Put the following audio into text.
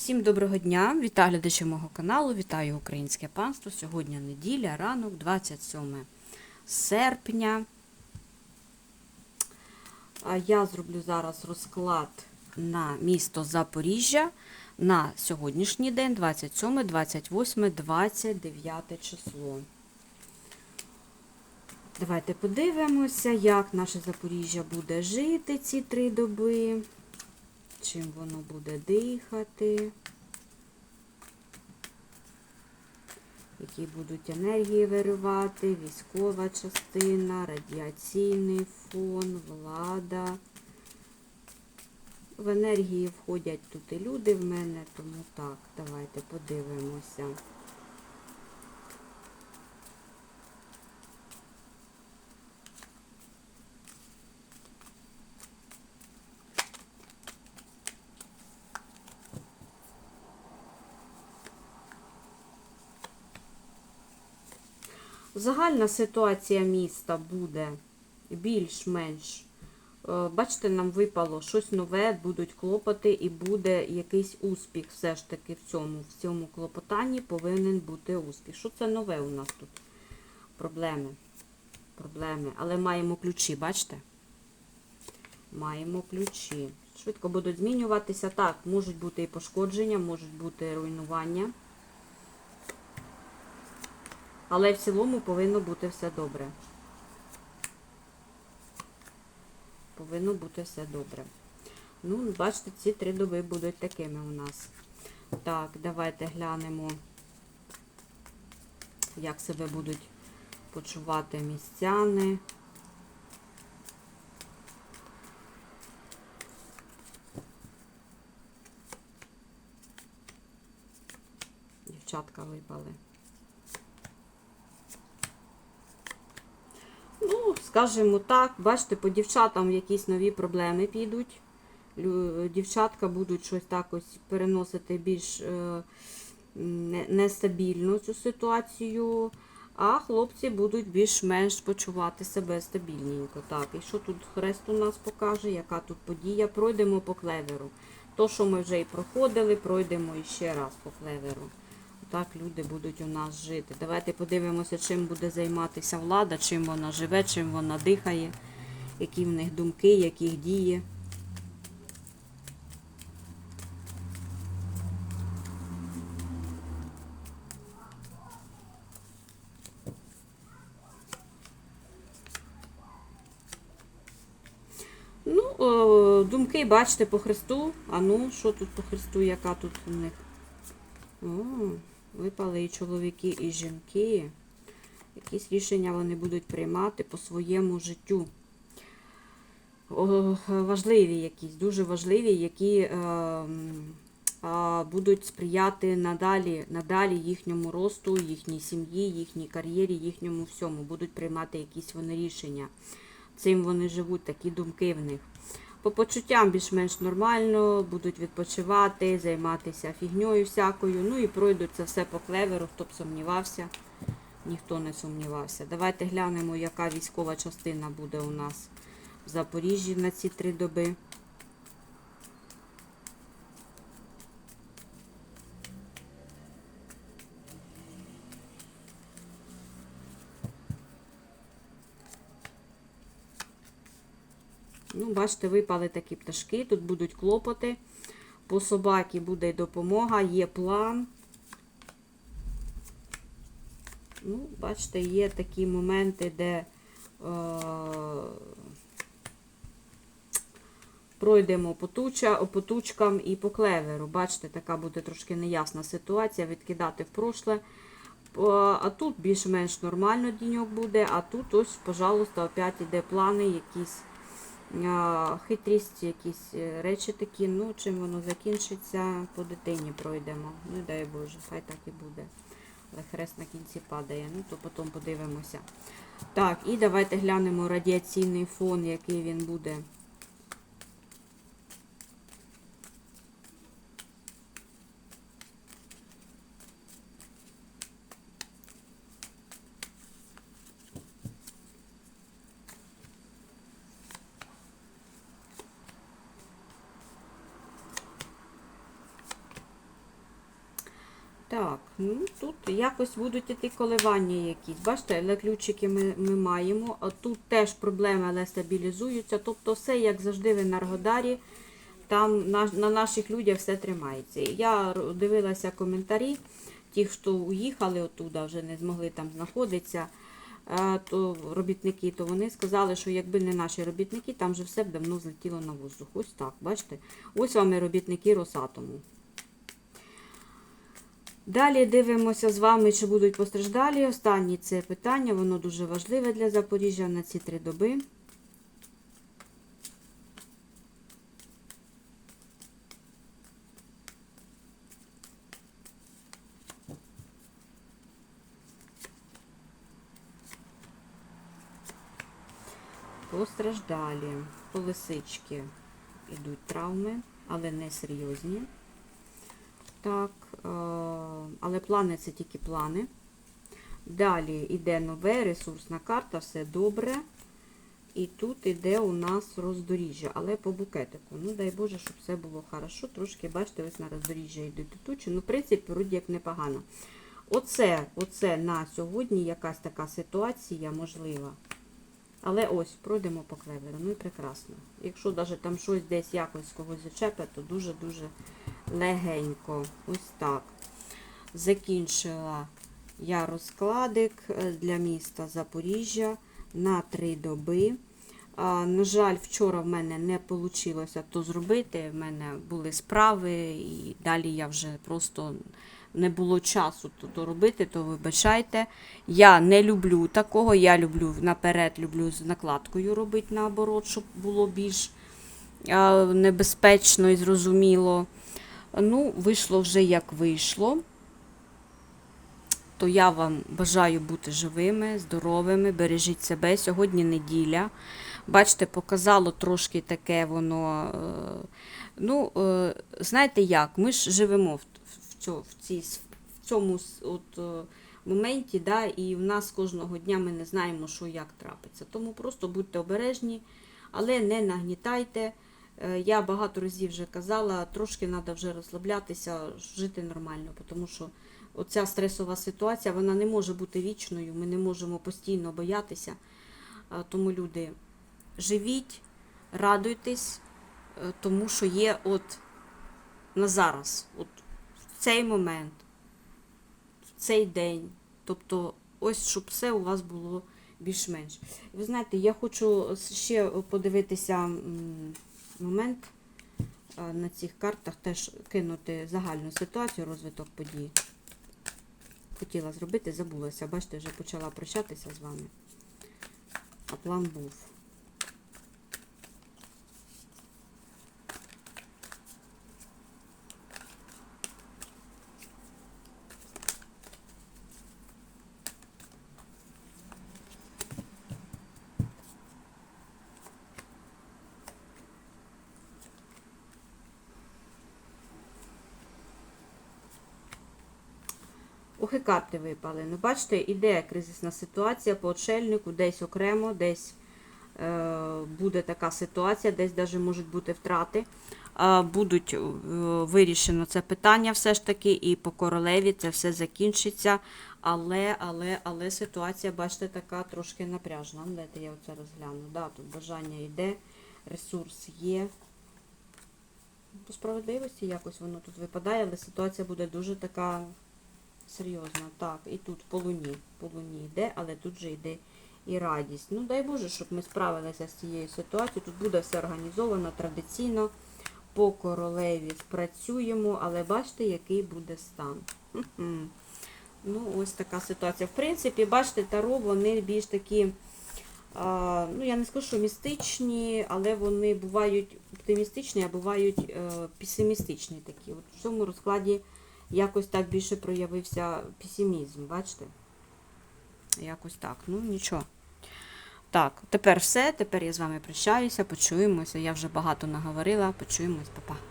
Всім доброго дня! Вітаю глядачі мого каналу, вітаю українське панство. Сьогодні неділя, ранок, 27 серпня. Я зроблю зараз розклад на місто Запоріжжя на сьогоднішній день, 27, 28, 29 число. Давайте подивимося, як наше Запоріжжя буде жити ці три доби чим воно буде дихати, які будуть енергії виривати, військова частина, радіаційний фон, влада. В енергії входять тут і люди в мене, тому так, давайте подивимося. Загальна ситуація міста буде більш-менш. е, Бачите, нам випало щось нове, будуть клопоти і буде якийсь успіх все ж таки в цьому. В цьому клопотанні повинен бути успіх. Що це нове у нас тут? Проблеми. Проблеми. Але маємо ключі, бачите? Маємо ключі. Швидко будуть змінюватися. Так, можуть бути і пошкодження, можуть бути руйнування. Але в цілому повинно бути все добре. Повинно бути все добре. Ну, бачите, ці три доби будуть такими у нас. Так, давайте глянемо, як себе будуть почувати містяни. Дівчатка випали. Ну, скажімо так, бачите, по дівчатам якісь нові проблеми підуть. Дівчатка будуть щось так ось переносити більш е, не- нестабільно цю ситуацію, а хлопці будуть більш-менш почувати себе стабільненько. Так, і що тут хрест у нас покаже, яка тут подія? Пройдемо по клеверу. То, що ми вже і проходили, пройдемо іще раз по клеверу. Так люди будуть у нас жити. Давайте подивимося, чим буде займатися влада, чим вона живе, чим вона дихає, які в них думки, яких діє. Ну, думки, бачите, по Христу. А ну, що тут по Христу, яка тут у них? О, випали і чоловіки, і жінки. Якісь рішення вони будуть приймати по своєму життю. Важливі якісь, дуже важливі, які е, а, будуть сприяти надалі, надалі їхньому росту, їхній сім'ї, їхній кар'єрі, їхньому всьому. Будуть приймати якісь вони рішення. Цим вони живуть, такі думки в них. По почуттям більш-менш нормально, будуть відпочивати, займатися фігньою всякою. Ну і пройдуть це все по клеверу, хто б сумнівався, ніхто не сумнівався. Давайте глянемо, яка військова частина буде у нас в Запоріжжі на ці три доби. Ну, бачите, випали такі пташки, тут будуть клопоти. По собаки буде допомога, є план. Ну, бачите, є такі моменти, де е, пройдемо по, туча, по тучкам і по клеверу. Бачите, така буде трошки неясна ситуація, відкидати в прошле. А тут більш-менш нормально діньок буде, а тут ось, пожалуйста, опять іде плани якісь хитрість, якісь е, речі такі, ну, чим воно закінчиться, по дитині пройдемо. Ну, дай Боже, хай так і буде. Але хрест на кінці падає, ну, то потім подивимося. Так, і давайте глянемо радіаційний фон, який він буде. Так, ну тут якось будуть іти коливання якісь. Бачите, але ключики ми, ми маємо. А тут теж проблеми, але стабілізуються. Тобто все, як завжди, в Енергодарі. Там на, на наших людях все тримається. Я дивилася коментарі, ті, хто уїхали оттуда, вже не змогли там знаходитися, е, то робітники, то вони сказали, що якби не наші робітники, там вже все б давно злетіло на воздух. Ось так, бачите? Ось вам і робітники Росатому. Далі дивимося з вами, чи будуть постраждалі. Останнє це питання, воно дуже важливе для Запоріжжя на ці три доби. Постраждалі. По лисички йдуть травми, але не серйозні. Так, е, але плани це тільки плани. Далі йде нове, ресурсна карта, все добре. І тут іде у нас роздоріжжя, але по букетику. Ну, дай Боже, щоб все було хорошо. Трошки, бачите, ось на роздоріжжя йдуть тучі. Ну, в принципі, вроді як непогано. Оце, оце на сьогодні якась така ситуація можлива. Але ось, пройдемо по клеверу. Ну і прекрасно. Якщо навіть там щось десь якось когось зачепить, то дуже-дуже легенько. Ось так. Закінчила я розкладик е, для міста Запоріжжя на три доби. На жаль, вчора в мене не вийшло то зробити. В мене були справи, і далі я вже просто не було часу то, робити, то вибачайте. Я не люблю такого. Я люблю наперед, люблю з накладкою робити наоборот, щоб було більш небезпечно і зрозуміло. Ну, вийшло вже як вийшло. То я вам бажаю бути живими, здоровими, бережіть себе. Сьогодні неділя. Бачите, показало трошки таке воно. е, Ну, е, знаєте як, ми ж живемо в, цій, в цьому от, е, моменті, да, і в нас кожного дня ми не знаємо, що як трапиться. Тому просто будьте обережні, але не нагнітайте. Е, Я багато разів вже казала, трошки треба вже розслаблятися, жити нормально, тому що оця стресова ситуація вона не може бути вічною, ми не можемо постійно боятися. Е, Тому люди, живіть, радуйтесь, е, тому що є от на зараз, от в цей момент, в цей день. Тобто, ось щоб все у вас було більш-менш. Ви знаєте, я хочу ще подивитися момент е, на цих картах, теж кинути загальну ситуацію, розвиток подій. Хотіла зробити, забулася. Бачите, вже почала прощатися з вами. А план був. Ох, карти випали. Ну, бачите, іде кризисна ситуація по отшельнику, десь окремо, десь е, буде така ситуація, десь навіть можуть бути втрати. Е, будуть е, вирішено це питання все ж таки, і по королеві це все закінчиться. Але, але, але ситуація, бачите, така трошки напряжна. Дайте я оце розгляну. Да, тут бажання йде, ресурс є. По справедливості якось воно тут випадає, але ситуація буде дуже така серйозна. Так, і тут по луні. По луні йде, але тут же йде і радість. Ну, дай Боже, щоб ми справилися з цією ситуацією. Тут буде все організовано традиційно. По королеві спрацюємо, але бачите, який буде стан. Ну, ось така ситуація. В принципі, бачите, таро, вони більш такі, а, ну, я не скажу, що містичні, але вони бувають оптимістичні, а бувають е, песимістичні такі. От в цьому розкладі якось так більше проявився песимізм, бачите? Якось так. Ну, нічого. Так, тепер все. Тепер я з вами прощаюся, почуємося. Я вже багато наговорила. Почуємось, па-па.